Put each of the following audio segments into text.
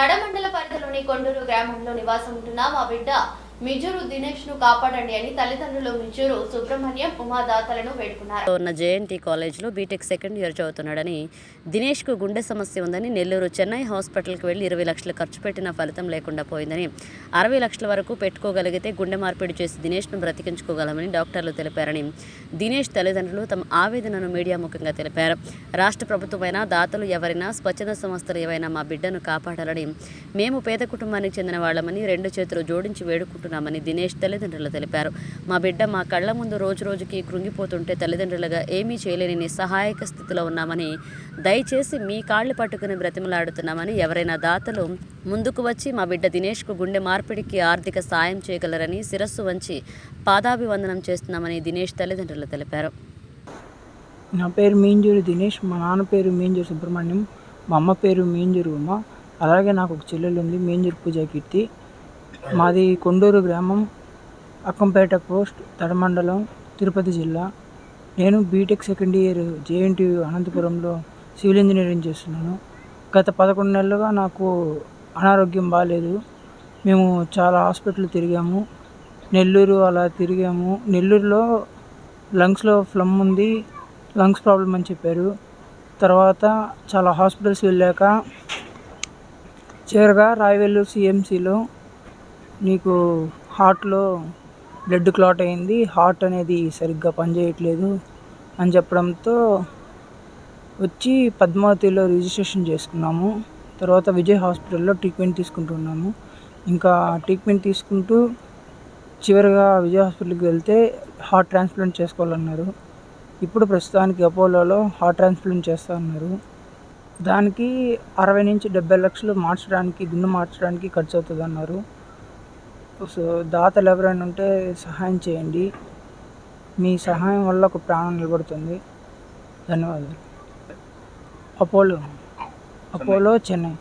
తడమండల పరిధిలోని కొండూరు గ్రామంలో నివాసం ఉంటున్న మా బిడ్డ మిజూరు దినేష్ను కాపాడండి అని తల్లిదండ్రులు మిజూరు సుబ్రహ్మణ్యం ఉమాదాతలను వేడుకున్నారు. ఉన్న జేఎన్టీ కాలేజ్లో బీటెక్ సెకండ్ ఇయర్ చదువుతున్నాడని దినేష్కు గుండె సమస్య ఉందని నెల్లూరు చెన్నై హాస్పిటల్కి వెళ్ళి ఇరవై లక్షలు ఖర్చు పెట్టిన ఫలితం లేకుండా పోయిందని అరవై లక్షల వరకు పెట్టుకోగలిగితే గుండె మార్పిడి చేసి దినేష్ను బ్రతికించుకోగలమని డాక్టర్లు తెలిపారని దినేష్ తల్లిదండ్రులు తమ ఆవేదనను మీడియా ముఖంగా తెలిపారు. రాష్ట్ర ప్రభుత్వమైనా దాతలు ఎవరైనా స్వచ్ఛంద సంస్థలు ఏవైనా మా బిడ్డను కాపాడాలని మేము పేద కుటుంబానికి చెందిన వాళ్ళమని రెండు చేతులు జోడించి చేస్తున్నామని దినేష్ తల్లిదండ్రులు తెలిపారు. మా బిడ్డ మా కళ్ళ ముందు రోజు రోజుకి కృంగిపోతుంటే తల్లిదండ్రులుగా ఏమీ చేయలేని నిస్సహాయక స్థితిలో ఉన్నామని దయచేసి మీ కాళ్ళు పట్టుకుని బ్రతిమలాడుతున్నామని ఎవరైనా దాతలు ముందుకు వచ్చి మా బిడ్డ దినేష్కు గుండె మార్పిడికి ఆర్థిక సాయం చేయగలరని శిరస్సు వంచి పాదాభివందనం చేస్తున్నామని దినేష్ తల్లిదండ్రులు తెలిపారు. నా పేరు మీంజూరు దినేష్ మా నాన్న పేరు మీంజూరు సుబ్రహ్మణ్యం మా అమ్మ పేరు మీంజూరు ఉమ అలాగే నాకు ఒక చెల్లెలు ఉంది మీంజూరు పూజా కీర్తి. మాది కొండూరు గ్రామం అక్కంపేట పోస్ట్ తడమండలం తిరుపతి జిల్లా. నేను బీటెక్ సెకండ్ ఇయర్ జేఎన్టీ అనంతపురంలో సివిల్ ఇంజనీరింగ్ చేస్తున్నాను. గత పదకొండు నెలలుగా నాకు అనారోగ్యం బాగాలేదు మేము చాలా హాస్పిటల్ తిరిగాము. నెల్లూరు అలా తిరిగాము. నెల్లూరులో లంగ్స్లో ఫ్లమ్ ఉంది లంగ్స్ ప్రాబ్లం అని చెప్పారు. తర్వాత చాలా హాస్పిటల్స్ వెళ్ళాక చివరిగా రాయవెల్లూరు సిఎంసిలో నీకు హార్ట్లో బ్లడ్ క్లాట్ అయింది హార్ట్ అనేది సరిగ్గా పనిచేయట్లేదు అని చెప్పడంతో వచ్చి పద్మావతిలో రిజిస్ట్రేషన్ చేసుకున్నాము. తర్వాత విజయ్ హాస్పిటల్లో ట్రీట్మెంట్ తీసుకుంటున్నాము ఇంకా ట్రీట్మెంట్ తీసుకుంటూ చివరిగా విజయ్ హాస్పిటల్కి వెళ్తే హార్ట్ ట్రాన్స్ప్లాంట్ చేసుకోవాలన్నారు. ఇప్పుడు ప్రస్తుతానికి అపోలోలో హార్ట్ ట్రాన్స్ప్లాంట్ చేస్తా అన్నారు దానికి అరవై నుంచి డెబ్బై లక్షలు మార్చడానికి గుండె మార్చడానికి ఖర్చు అవుతుంది అన్నారు సో దాతలు ఎవరైనా ఉంటే సహాయం చేయండి. మీ సహాయం వల్ల ఒక ప్రాణం నిలబడుతుంది. ధన్యవాదాలు. Apollo Apollo Chennai.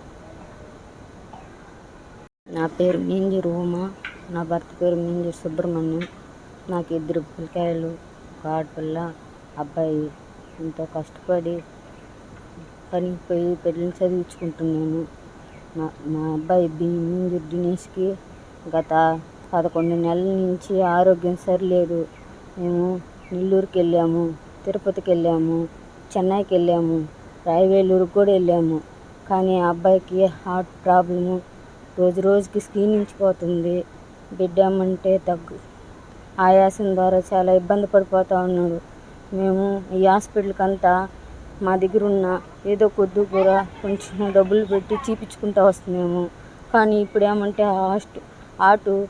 నా పేరు మీంజూరు రూమా. నా భర్త పేరు మీంజూరు సుబ్రహ్మణ్యం. నాకు ఇద్దరు పిల్లకాయలు ఒక ఆడపిల్ల అబ్బాయి. ఎంతో కష్టపడి పనికి పోయి పెళ్ళిని చదివించుకుంటున్నాను. నా మా అబ్బాయి బి దినేష్కి గత పదకొండు నెలల నుంచి ఆరోగ్యం సరిలేదు. మేము నెల్లూరుకి వెళ్ళాము తిరుపతికి వెళ్ళాము చెన్నైకి వెళ్ళాము రాయవేలూరుకి కూడా వెళ్ళాము. కానీ ఆ అబ్బాయికి హార్ట్ ప్రాబ్లము రోజు రోజుకి క్షీణించిపోతుంది. బిడ్డమంటే తగ్గు ఆయాసం ద్వారా చాలా ఇబ్బంది పడిపోతూ ఉన్నాడు. మేము ఈ హాస్పిటల్కి అంతా మా దగ్గర ఉన్న ఏదో కొద్ది కూడా కొంచెం డబ్బులు పెట్టి చూపించుకుంటూ వస్తున్నాము. కానీ ఇప్పుడు ఏమంటే ఆ హాస్ట్ ఆటు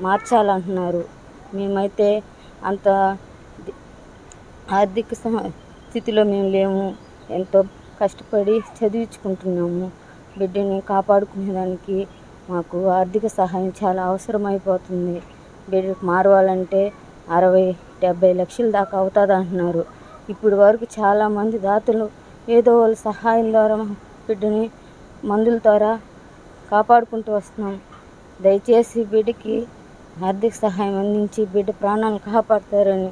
మార్చాలంటున్నారు. మేమైతే అంత ఆర్థిక సహ- స్థితిలో మేము లేము. ఎంతో కష్టపడి చదివించుకుంటున్నాము. బిడ్డని కాపాడుకునేదానికి మాకు ఆర్థిక సహాయం చాలా అవసరమైపోతుంది. బిడ్డకు మారవాలంటే అరవై డెబ్బై లక్షల దాకా అవుతుంది అంటున్నారు. ఇప్పుడు వరకు చాలామంది దాతలు ఏదో వాళ్ళ సహాయం ద్వారా బిడ్డని మందుల ద్వారా కాపాడుకుంటూ వస్తున్నాం. దయచేసి బిడ్డకి ఆర్థిక సహాయం అందించి బిడ్డ ప్రాణాలు కాపాడతారని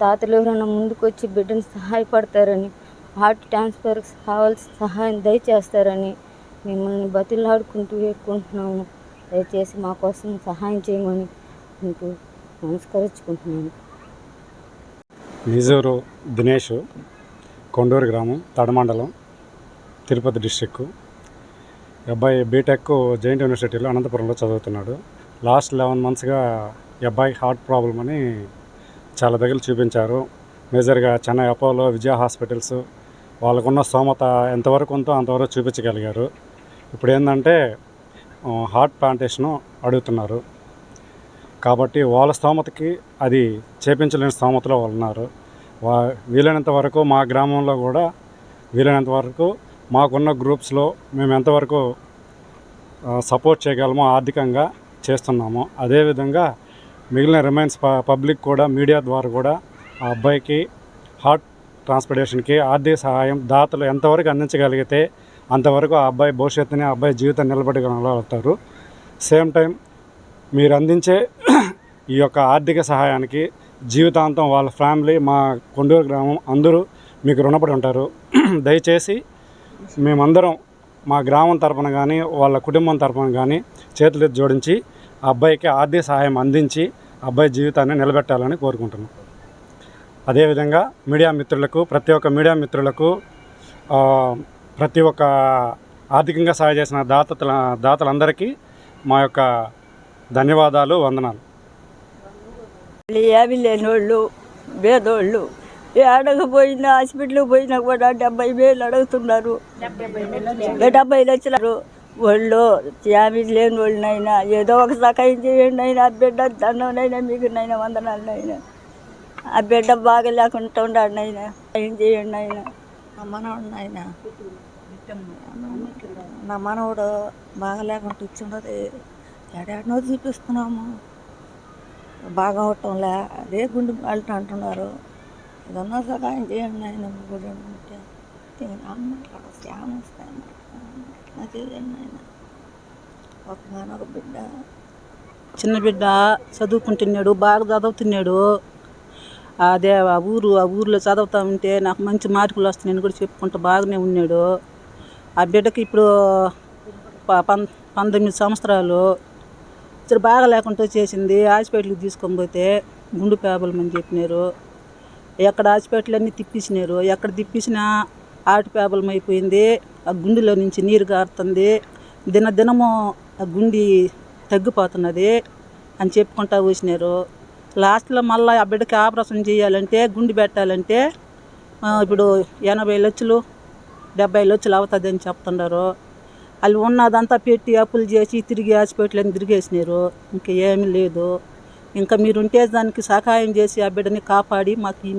తాతలు ఎవరైనా ముందుకొచ్చి బిడ్డని సహాయపడతారని హార్ట్ ట్రాన్స్ఫర్కి కావాల్సిన సహాయం దయచేస్తారని మిమ్మల్ని బతిలాడుకుంటూ వేడుకుంటున్నాము. దయచేసి మా కోసం సహాయం చేయమని మీకు నమస్కరించుకుంటున్నాను. మిజూరు దినేష్ కొండూరు గ్రామం తడమండలం తిరుపతి డిస్టిక్ అబ్బాయి బీటెక్ జైంట్ యూనివర్సిటీలో అనంతపురంలో చదువుతున్నాడు. లాస్ట్ లెవెన్ మంత్స్గా అబ్బాయి హార్ట్ ప్రాబ్లం అని చాలా దగ్గర చూపించారు. మేజర్గా చెన్నై అపోలో విజయ హాస్పిటల్స్ వాళ్ళకున్న స్తోమత ఎంతవరకు ఉందో అంతవరకు చూపించగలిగారు. ఇప్పుడు ఏంటంటే హార్ట్ ప్లాంటేషను అడుగుతున్నారు. కాబట్టి వాళ్ళ స్తోమతకి అది చేపించలేని స్తోమతలో వాళ్ళు ఉన్నారు. వా వీలైనంత వరకు మా గ్రామంలో కూడా వీలైనంత వరకు మాకున్న గ్రూప్స్లో మేము ఎంతవరకు సపోర్ట్ చేయగలమో ఆర్థికంగా చేస్తున్నాము. అదేవిధంగా మిగిలిన రిమైన్స్ ప పబ్లిక్ కూడా మీడియా ద్వారా కూడా ఆ అబ్బాయికి హార్ట్ ట్రాన్స్పోర్టేషన్కి ఆర్థిక సహాయం దాతలు ఎంతవరకు అందించగలిగితే అంతవరకు ఆ అబ్బాయి భవిష్యత్తుని ఆ అబ్బాయి జీవితం నిలబడగలుగుతారు సేమ్ టైం మీరు అందించే ఈ యొక్క ఆర్థిక సహాయానికి జీవితాంతం వాళ్ళ ఫ్యామిలీ మా కొండూరు గ్రామం అందరూ మీకు రుణపడి ఉంటారు. దయచేసి మేమందరం మా గ్రామం తరపున కానీ వాళ్ళ కుటుంబం తరపున కానీ చేతులు జోడించి ఆ అబ్బాయికి ఆర్థిక సహాయం అందించి ఆ అబ్బాయి జీవితాన్ని నిలబెట్టాలని కోరుకుంటున్నాం. అదేవిధంగా మీడియా మిత్రులకు ప్రతి ఒక్క మీడియా మిత్రులకు ప్రతి ఒక్క ఆర్థికంగా సహాయం చేసిన దాతల దాతలందరికీ మా యొక్క ధన్యవాదాలు వందనాలు. ఏమీ లేనోళ్ళు పేదోళ్ళు ఏడకపోయినా హాస్పిటల్కి పోయినా కూడా డెబ్బై వేలు అడుగుతున్నారు. డెబ్బై లక్షలు వాళ్ళు ఏమీ లేని వాళ్ళనైనా ఏదో ఒక సహాయం చేయండి అయినా ఆ బిడ్డ దండంనైనా మీకు నైనా వందనాలనైనా ఆ బిడ్డ బాగా లేకుండా ఉండాలనైనా సహాయం చేయండి అయినా నా మనవడు నాయన నా మనవడు బాగా లేకుండా ఇచ్చిండదు ఎడాడనో చూపిస్తున్నాము. బాగా అవటంలే అదే గుండె బయట అంటున్నారు. ఏదన్నా సహాయం చేయండి ఆయన గుడి ఉంటే అమ్మ అక్కడ శ్యామ నాకు చేయండి ఆయన ఒక మనొక బిడ్డ చిన్న బిడ్డ చదువుకుంటున్నాడు బాగా చదువుతున్నాడు. అదే ఆ ఊరు ఆ ఊర్లో చదువుతా ఉంటే నాకు మంచి మార్కులు వస్తున్నాయని కూడా చెప్పుకుంటూ బాగానే ఉన్నాడు. ఆ బిడ్డకి ఇప్పుడు ప- పం- పంతొమ్మిది సంవత్సరాలు. ఇద్దరు బాగా లేకుండా చేసింది హాస్పిటల్కి తీసుకొని పోతే గుండు పేబలమని చెప్పినారు. ఎక్కడ హాస్పిటల్ అన్నీ తిప్పించినారు ఎక్కడ తిప్పించినా ఆటు పేపలం అయిపోయింది. ఆ గుండెలో నుంచి నీరు గారుతుంది. దినదినము ఆ గుండి తగ్గిపోతున్నది అని చెప్పుకుంటా వచ్చినారు. లాస్ట్లో మళ్ళీ ఆ బిడ్డకి ఆపరేషన్ చేయాలంటే గుండి పెట్టాలంటే ఇప్పుడు ఎనభై లక్షలు డెబ్బై లక్షలు అవుతుంది అని చెప్తున్నారు వాళ్ళు ఉన్నదంతా పెట్టి అప్పులు చేసి తిరిగి హాస్పిటల్ అని తిరిగేసినారు. ఇంకా ఏమీ లేదు. ఇంకా మీరుంటే దానికి సహాయం చేసి ఆ బిడ్డని కాపాడి మాకు ఈ